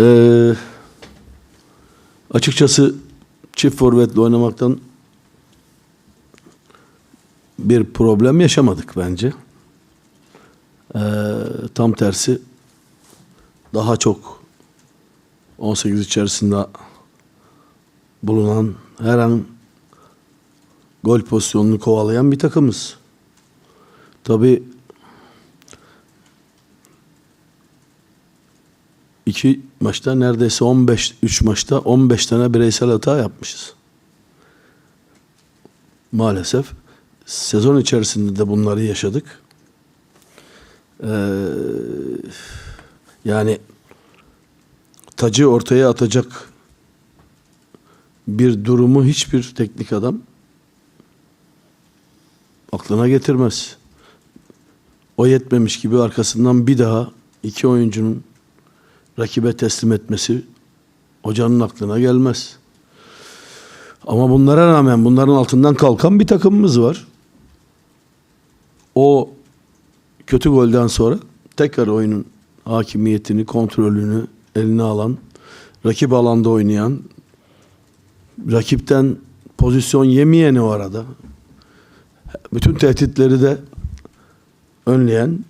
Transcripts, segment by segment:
Ee, açıkçası çift forvetle oynamaktan bir problem yaşamadık bence. Ee, tam tersi daha çok 18 içerisinde bulunan her an gol pozisyonunu kovalayan bir takımız. Tabii iki maçta neredeyse 15 3 maçta 15 tane bireysel hata yapmışız. Maalesef sezon içerisinde de bunları yaşadık. Ee, yani tacı ortaya atacak bir durumu hiçbir teknik adam aklına getirmez. O yetmemiş gibi arkasından bir daha iki oyuncunun rakibe teslim etmesi hocanın aklına gelmez. Ama bunlara rağmen bunların altından kalkan bir takımımız var. O kötü golden sonra tekrar oyunun hakimiyetini, kontrolünü eline alan, rakip alanda oynayan, rakipten pozisyon yemeyeni o arada. Bütün tehditleri de önleyen,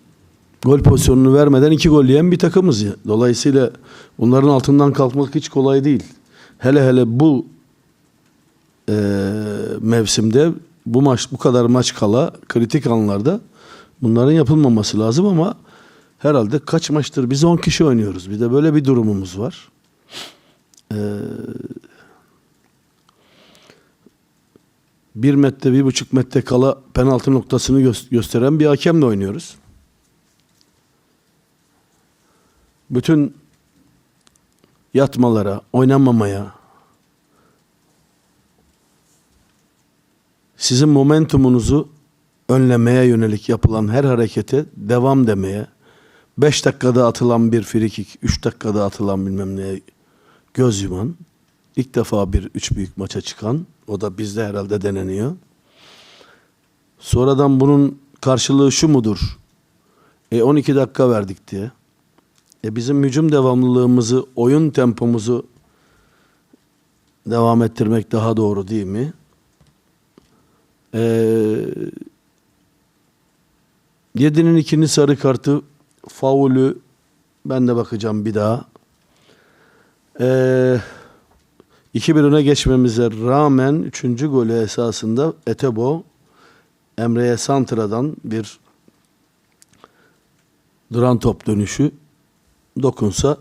gol pozisyonunu vermeden iki gol yiyen bir takımız. ya. Dolayısıyla bunların altından kalkmak hiç kolay değil. Hele hele bu eee, mevsimde bu maç bu kadar maç kala kritik anlarda bunların yapılmaması lazım ama herhalde kaç maçtır biz 10 kişi oynuyoruz. Bir de böyle bir durumumuz var. Eee bir metre, bir buçuk metre kala penaltı noktasını gö- gösteren bir hakemle oynuyoruz. Bütün yatmalara, oynamamaya, sizin momentumunuzu önlemeye yönelik yapılan her harekete devam demeye, 5 dakikada atılan bir frikik, 3 dakikada atılan bilmem neye göz yuman, ilk defa bir üç büyük maça çıkan, o da bizde herhalde deneniyor. Sonradan bunun karşılığı şu mudur? E 12 dakika verdik diye. E bizim hücum devamlılığımızı, oyun tempomuzu devam ettirmek daha doğru değil mi? E, Yedi'nin ikinci sarı kartı, faulü ben de bakacağım bir daha. Eee 2-1 öne geçmemize rağmen 3. golü esasında Etebo Emre'ye Santra'dan bir duran top dönüşü dokunsa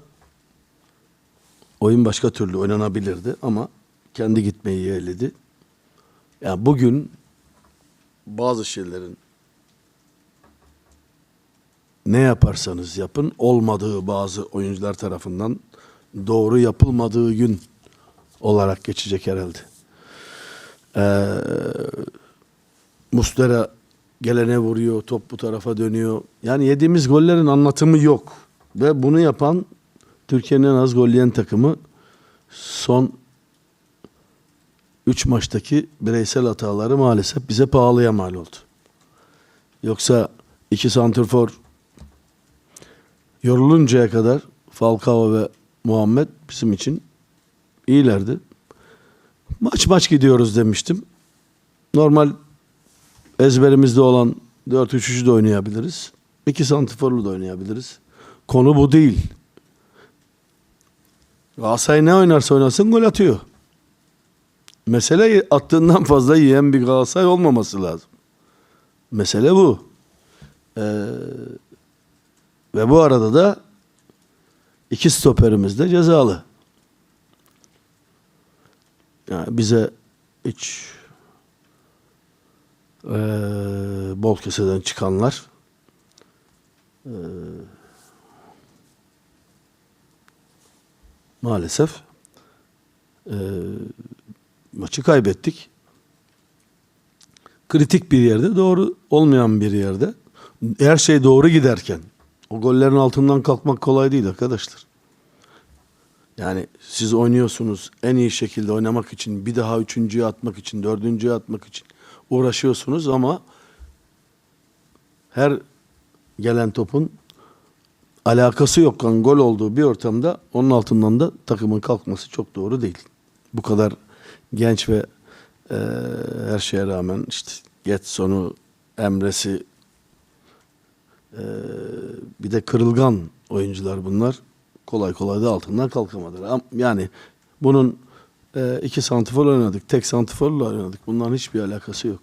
oyun başka türlü oynanabilirdi ama kendi gitmeyi yeğledi. Yani bugün bazı şeylerin ne yaparsanız yapın olmadığı bazı oyuncular tarafından doğru yapılmadığı gün olarak geçecek herhalde. Ee, Muslera gelene vuruyor, top bu tarafa dönüyor. Yani yediğimiz gollerin anlatımı yok. Ve bunu yapan Türkiye'nin en az gol yiyen takımı son 3 maçtaki bireysel hataları maalesef bize pahalıya mal oldu. Yoksa iki santrfor yoruluncaya kadar Falcao ve Muhammed bizim için iyilerdi. Maç maç gidiyoruz demiştim. Normal ezberimizde olan 4-3-3'ü de oynayabiliriz. İki santiforlu da oynayabiliriz. Konu bu değil. Galatasaray ne oynarsa oynasın gol atıyor. Mesele attığından fazla yiyen bir Galatasaray olmaması lazım. Mesele bu. Ee, ve bu arada da iki stoperimiz de cezalı. Yani bize hiç eee bol keseden çıkanlar eee, maalesef eee, maçı kaybettik. Kritik bir yerde, doğru olmayan bir yerde. Her şey doğru giderken o gollerin altından kalkmak kolay değil arkadaşlar. Yani siz oynuyorsunuz en iyi şekilde oynamak için, bir daha üçüncüye atmak için, dördüncüye atmak için uğraşıyorsunuz ama her gelen topun alakası yokken gol olduğu bir ortamda onun altından da takımın kalkması çok doğru değil. Bu kadar genç ve e, her şeye rağmen işte Getson'u, Emre'si e, bir de kırılgan oyuncular bunlar. Kolay kolay da altından kalkamadılar. Am- Yani bunun e, iki santifor oynadık, tek santiforla oynadık. Bunların hiçbir alakası yok.